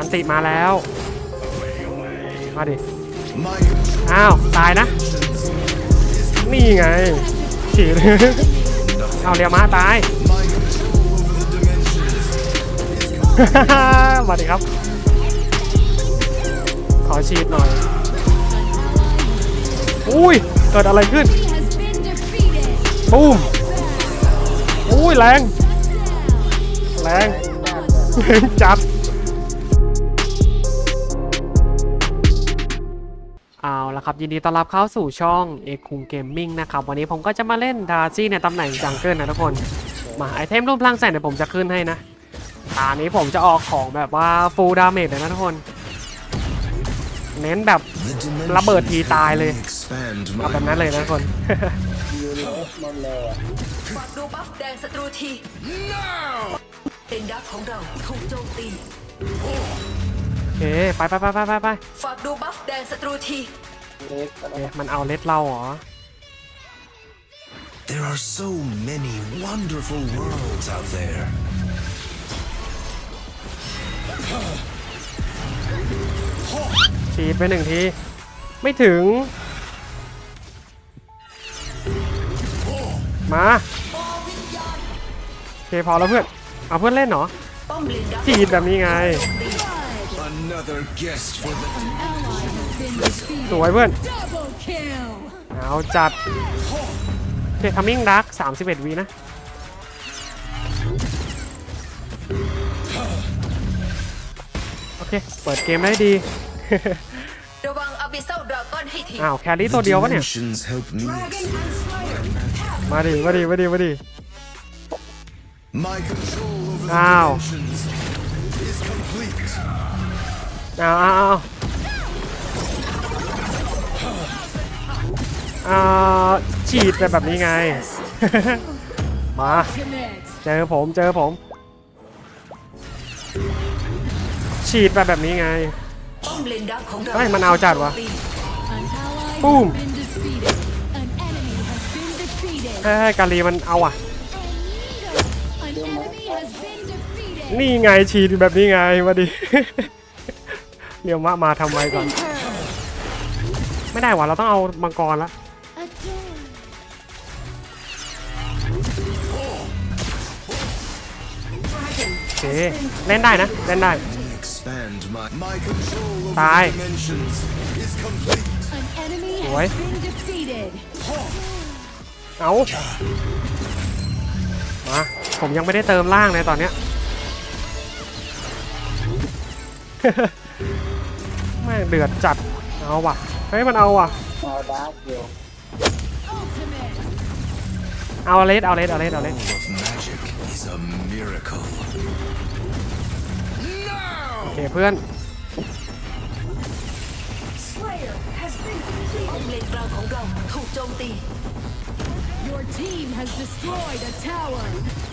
อันติมาแล้ว มาดิ My อ้าว ตายนะ นี่ไงฉีดเอาเรียวมาตาย my control over the dimensions. มาดิครับ ขอฉีดหน่อย อุ้ย เกิดอะไรขึ้น has been defeated. ปุ้มอุ้ยแรง แรงแรงจัด ละครับยินดีต้อนรับเข้าสู่ช่องเอคุงเกมมิ่งนะครับวันนี้ผมก็จะมาเล่นดาซี่ในตำแหน่งจังเกิลนะทุกคน มาไอเทมรูปร่างแสงเดี๋ยวผมจะขึ้นให้นะตานี้ผมจะออกของแบบว่าฟูลดาเมจเลยนะทุกคน เน้นแบบระเบิดทีตายเลยเอาแบบนั้นเลยนะทุกคนดูบัฟแดงศัตรูทีเป็นดักของเราถูกโจมตีโอเคไปไปไปไปไปไปฝากดูบัฟแดงศัตรูที เอ๊ะมันเอาเลดเราเหรอ There are so many wonderful worlds out there. ฉีดไปหนึ่งที ไม่ถึง มาโอเคพอแล้วเพื่อน เอาเพื่อนเล่นเหรอป้อมเลนดักฉีดแบบนี้ไง Another guest for the Ally has been defeated. สวยเพื่อน Double kill. เอาจัดโอเคทัมมิ่งดัก31วีนะ โอเค เปิดเกมได้ดีระวังอาบิเซลดราก้อนให้ทีอ้าว แครี่ตัวเดียววะเนี่ย dimensions help me. มาดิ มาดิ มาดิ มาดิ My control over the Ow. dimensions is complete. เอาเอาเอาเอาฉีดไปแบบนี้ไง มา Commit. เจอผมเจอผม ฉีดไปแบบนี้ไงป้อมเลนดักของเราเฮ้ยมันเอาจัดวะถูกโจมตี An ally Boom. has been defeated. An enemy has been defeated. เฮ้ยกาลีมันเอาอะ An enemy has been defeated. นี่ไงฉีดแบบนี้ไงมาดิเรียวมามาทำไมก่อน ไม่ได้ว่ะเราต้องเอามังกรละ เคเล่นได้นะเล่นได้ Expand my my control over Bye. the dimensions is complete. An enemy Ủa? has been defeated. เอามา ผมยังไม่ได้เติมล่างเลยตอนเนี้ยแม่งเดือดจัด เอาว่ะ เฮ้ยมันเอาว่ะ เอาเลสเอาเลสเอาเลสเอาเลส เคเพื่อนป้อมเลนกลางของเราถูกโจมตี Your team has destroyed a tower.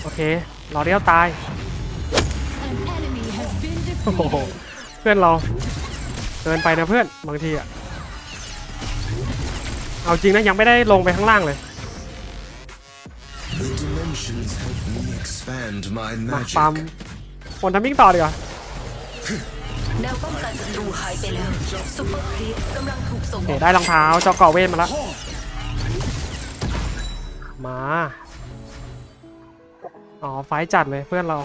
โอเครอเดียวตาย An enemy has been โอ้โห defeated. เพื่อนเราเกินไปนะเพื่อนบางทีอะเอาจริงนะยังไม่ได้ลงไปข้างล่างเลย The dimensions help me expand my มา magic. ปั๊มคนทำมิ่งต่อดีกว่า แนวป้องกันศัตรูหายไปแล้วซุปเปอร์ครีปกำลังถูกส่งโออเคอกได้รองเท้าเจ้าเกาะเวทมาแล้วมา อ๋อ ไฟจัดเลยเพื่อนเรา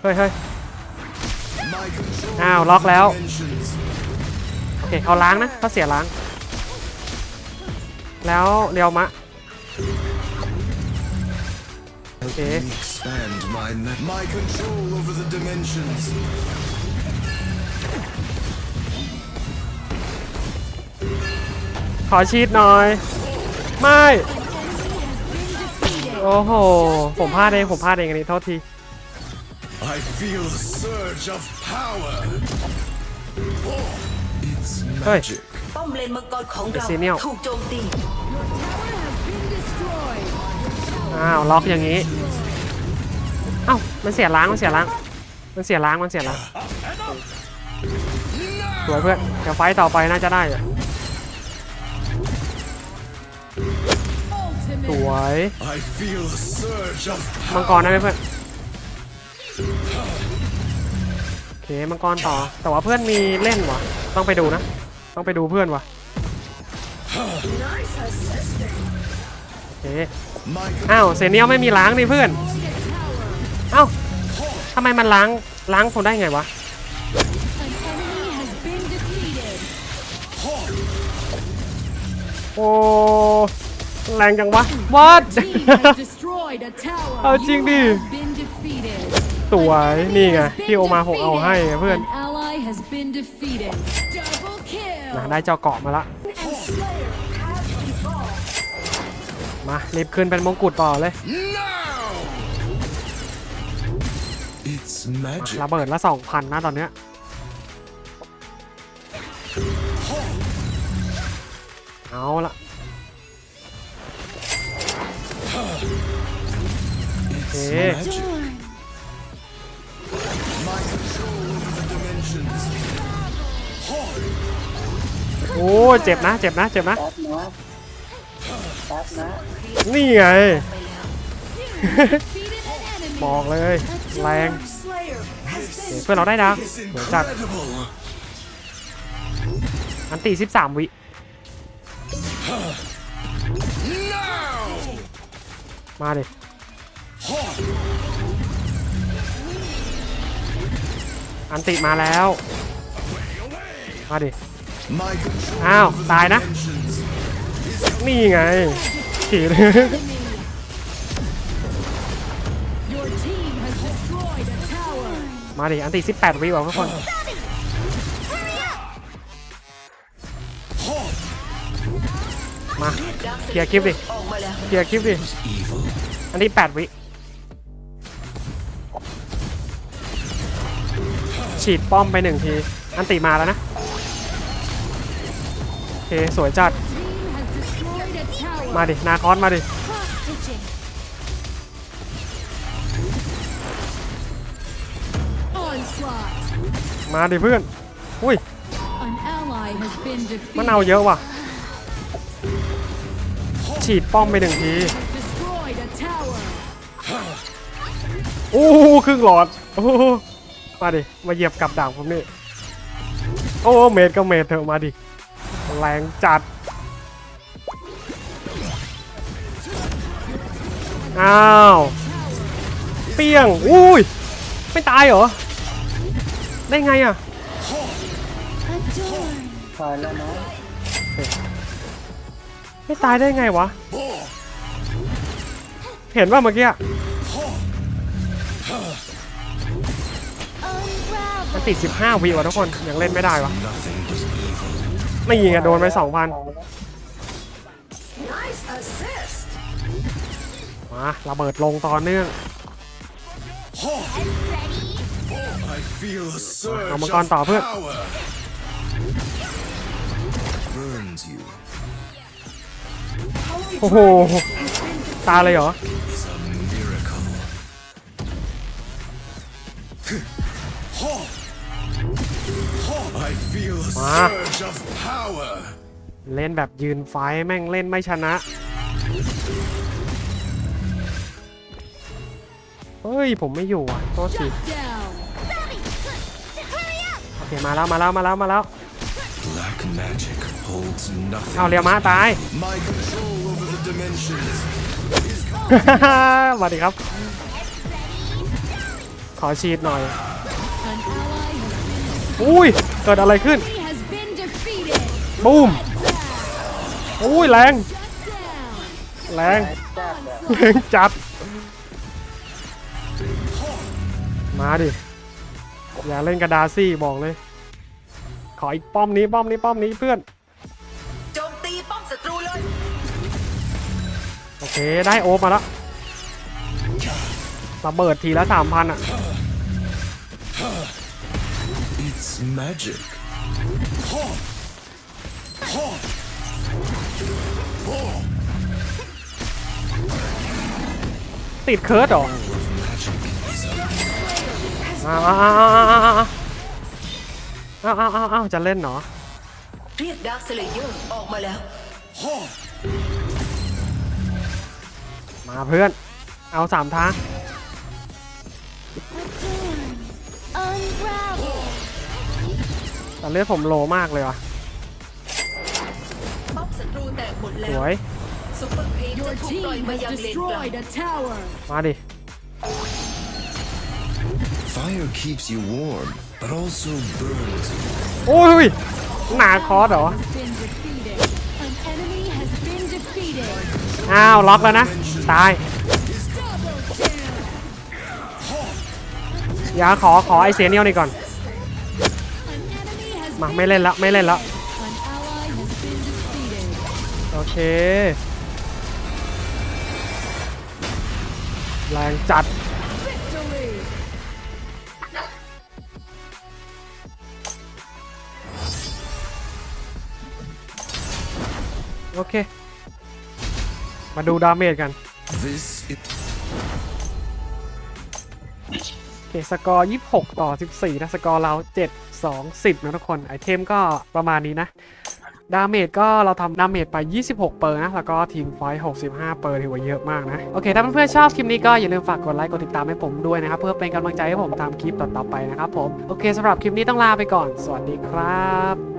เฮ้ยเฮ้ยอ้าว ล็อกแล้ว โอเคเขาล้างนะเขาเสียล้าง แล้วเรียวมะ โอเค expand my ma- my control over the dimensions. ขอชีดหน่อย ไม่ โอ้โห ผมพลาดเอง ผมพลาดเองอันนี้โทษที I feel a surge of power. It's Hey. magic. ป้อมเลนมังกรของเราเซเนียลถูกโจมตี Your tower has been destroyed. อ้าว ล็อกอย่างนี้ เอ้ามันเสียล้างมันเสียล้าง มันเสียล้างมันเสียล้างสวยเพื่อนเดี๋ยวไฟต์ต่อไปน่าจะได้อะส Ultimate. วย I feel a surge of มัง power. กรได้ไหมเพื่อนโอเคเคมังกรต่อ แต่ว่าเพื่อนมีเล่นวะต้องไปดูนะ ต้องไปดูเพื่อนวะโอเค My อ้าวเซเนียลไม่มีล้างนี่เพื่อน เอ้าทำไมมันล้างล้างผมได้ไงวะ An enemy has been defeated. โอ้แรงจังวะ what Team has destroyed a tower. เอาจริงดิ You have been defeated. สวย An enemy นี่ไง has พี่ been โอมาผมเอาให้ไงเพื่อน defeated. An ally has been defeated. Double kill. นะได้เจ้าเกาะมาละมารีบขึ้นเป็นมงกุฎต่อเลย ระเบิดละสองพันนะตอนเนี้ยเอาละ It's Okay. magic. My control over the dimensions. โอ้เจ็บนะ เจ็บนะ เจ็บนะแป๊บนะแป๊บนะนี่ไง บอกเลย แรง Slayer has โอเคเพื่อนเราได้ดัก It's เหมือนจัด incredible. อันตี13วิ Now. มาดิอันติมาแล้ว มาดิ My control อ้าว over the ตายนะ dimensions. นี่ไงขี่ Your มาดิ อันติ18วิว่ะทุกคนมาเคลียร์คลิปดิเคลียร์คลิปดิ อันที่8วิฉีดป้อมไปหนึ่งที อันติมาแล้วนะ โอเค สวยจัด มาดิ นาคอสมาดิ มาดิเพื่อน อุ้ย An ally has been defeated. มันเอาเยอะว่ะ ฉีดป้อมไปหนึ่งที Has destroyed a tower. โอ้ครึ่งหลอด โอ้โหมาดิ มาเหยียบกับดักผมนี่ โอ้ เมดก็เมดเถอะมาดิ แรงจัด อ้าว เปี้ยง อุ้ย ไม่ตายเหรอ ได้ไงอะ Adorn. ถอยแล้วนะไม่ตายได้ไงวะ เห็นว่าเมื่อกี้มันติด 15 วิวะทุกคน ยังเล่นไม่ได้วะไม่ยิงอะโดนไป2,000มาระเบิดลงต่อเนื่อง เอามังกรต่อเพื่อนโอ้โห ตาเลยเหรอ มา เล่นแบบยืนไฟแม่งเล่นไม่ชนะ เฮ้ย ผมไม่อยู่อะโทษสิ เคมาแล้วมาแล้วมาแล้วมาแล้ว Black magic holds nothing. เอาเรียวมาตาย My control over the dimensions. สวัสดีครับ ขอชีดหน่อย An ally has อุ้ย เกิดอะไรขึ้น been, has been defeated. บูมอุ้ยแรง Shut down. แรงจัดอะแรงจัด มาดิ อย่าเล่นกระดาซี่บอกเลย ขออีกป้อมนี้ป้อมนี้ป้อมนี้เพื่อนโจมตีป้อมศัตรูเลย โอเคได้โอมาแล้วระเบิดทีละสามพันอะ It's magic. ติดเคิร์ดเหรอ Magic is a มาอ้าวอ้าวอ้าวอ้าวจะเล่นเนาะเรียกดาร์คสเลเยอร์ออกมาแล้ว มาเพื่อน เอาสามท่าแต่เลือดผมโลมากเลยว่ะสวยมาดิ Fire keeps you warm, but also burns you. โอ้ยหนาคอร์สเหรอ Been defeated. An enemy has been defeated. อ้าว ล็อกแล้วนะ ตาย Double kill. อย่าขอขอไอเสียเนียวนี่ก่อน An enemy has มา been ไม่เล่นละไม่เล่นละ An ally has been defeated. โอเค แรงจัด โอเค มาดูดาเมจกัน This is โอเค สกอร์ 26 ต่อ 14 นะ สกอร์เรา 7 2 10 นะทุกคน ไอเทมก็ประมาณนี้นะ ดาเมจก็เราทำดาเมจไป 26 เปอร์นะ แล้วก็ทีมไฟท์65 เปอร์ถือว่าเยอะมากนะ โอเค ถ้าเพื่อนๆชอบคลิปนี้ก็อย่าลืมฝากกดไลค์ กดติดตามให้ผมด้วยนะครับ เพื่อเป็นกำลังใจให้ผมทำคลิปต่อๆไปนะครับผม โอเคสำหรับคลิปนี้ต้องลาไปก่อน สวัสดีครับ